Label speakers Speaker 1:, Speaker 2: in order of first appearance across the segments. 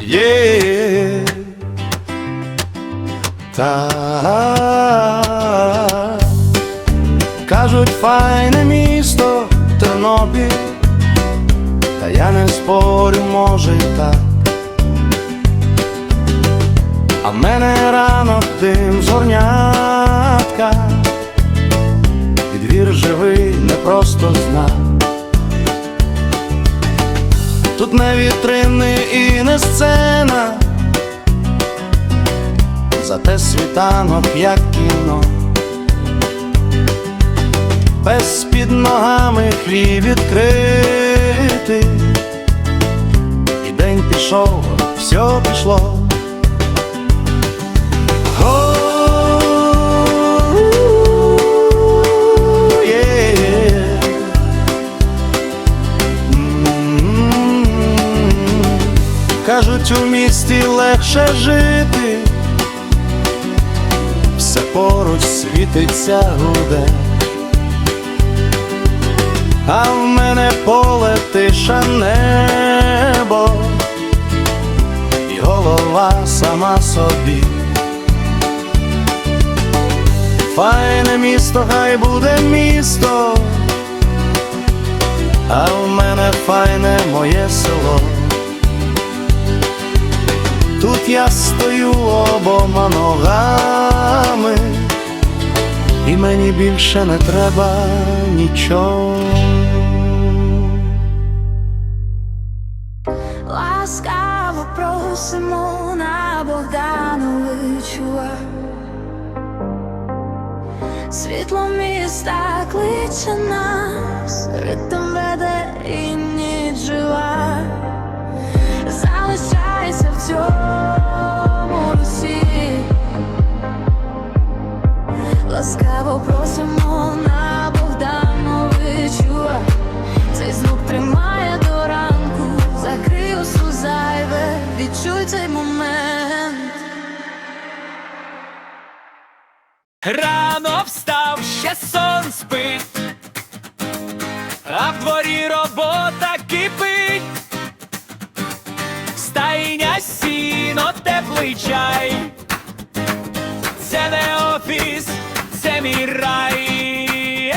Speaker 1: Yeah. Так. Кажуть, файне місто Тернопіль, та я не спорю, може й так. А в мене ранок дим зорнятка, і двір живий, не просто знак. Тут не вітрини і не сцена, зате світанок, як кіно. Без під ногами хліб відкритий, і день пішов, все пішло. Кажуть, у місті легше жити, все поруч світиться гуде, а в мене поле тиша небо, і голова сама собі. Файне місто, хай буде місто, а в мене файне моє село. Тут я стою обома ногами, і мені більше не треба нічого.
Speaker 2: Ласкаво просимо на Богдановичуа Світло міста кличе нас,
Speaker 3: сіно, теплий чай, це не офіс, це мій рай.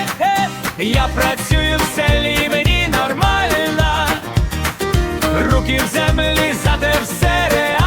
Speaker 3: Я працюю в селі, мені нормально, руки в землі, зате все реально.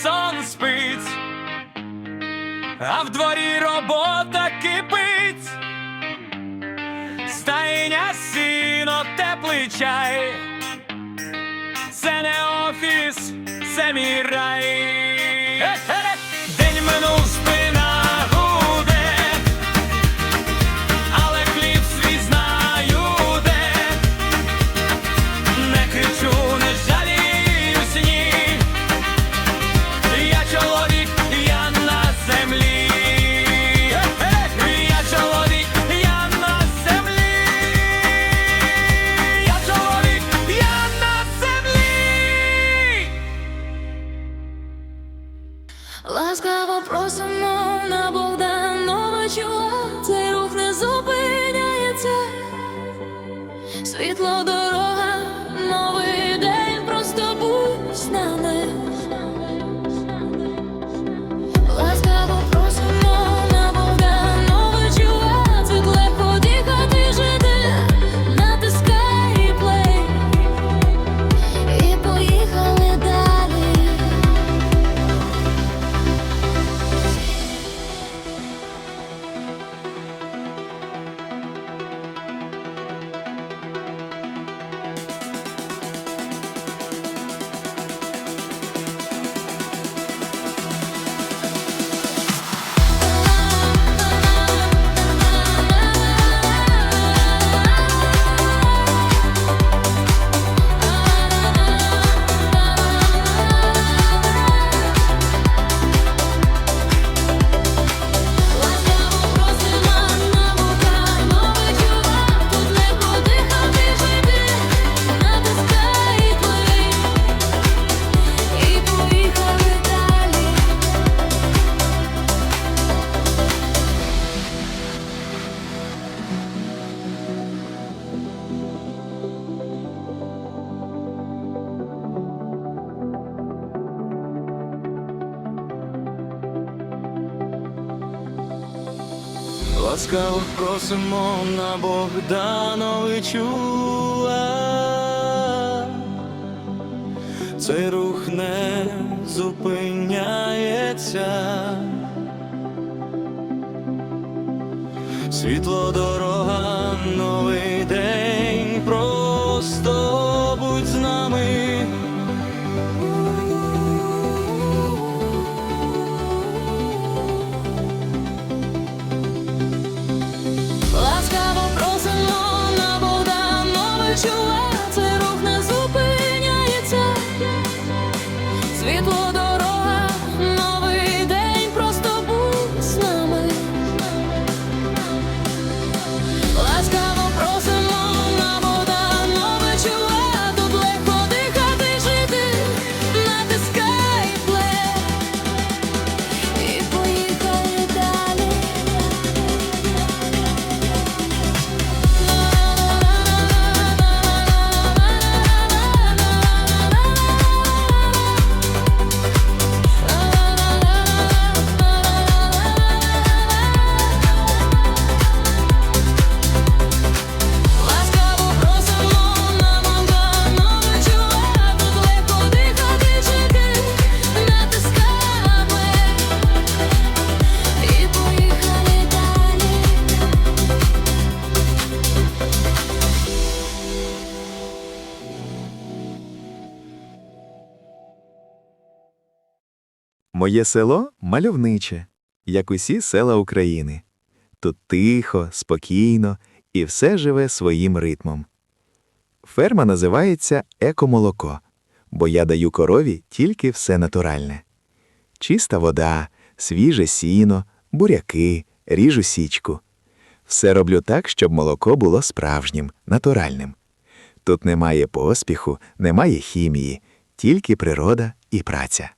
Speaker 3: Сон спить, а в дворі робота кипить, стайня сіно, теплий чай, це не офіс, це мій рай. atladım
Speaker 2: Ласкаво просимо на Богдановичу. Цей рух не зупиняється. Світло дорога, новий день, просто
Speaker 4: Моє село мальовниче, як усі села України. Тут тихо, спокійно і все живе своїм ритмом. Ферма називається Екомолоко, бо я даю корові тільки все натуральне. Чиста вода, свіже сіно, буряки, ріжу січку. Все роблю так, щоб молоко було справжнім, натуральним. Тут немає поспіху, немає хімії, тільки природа і праця.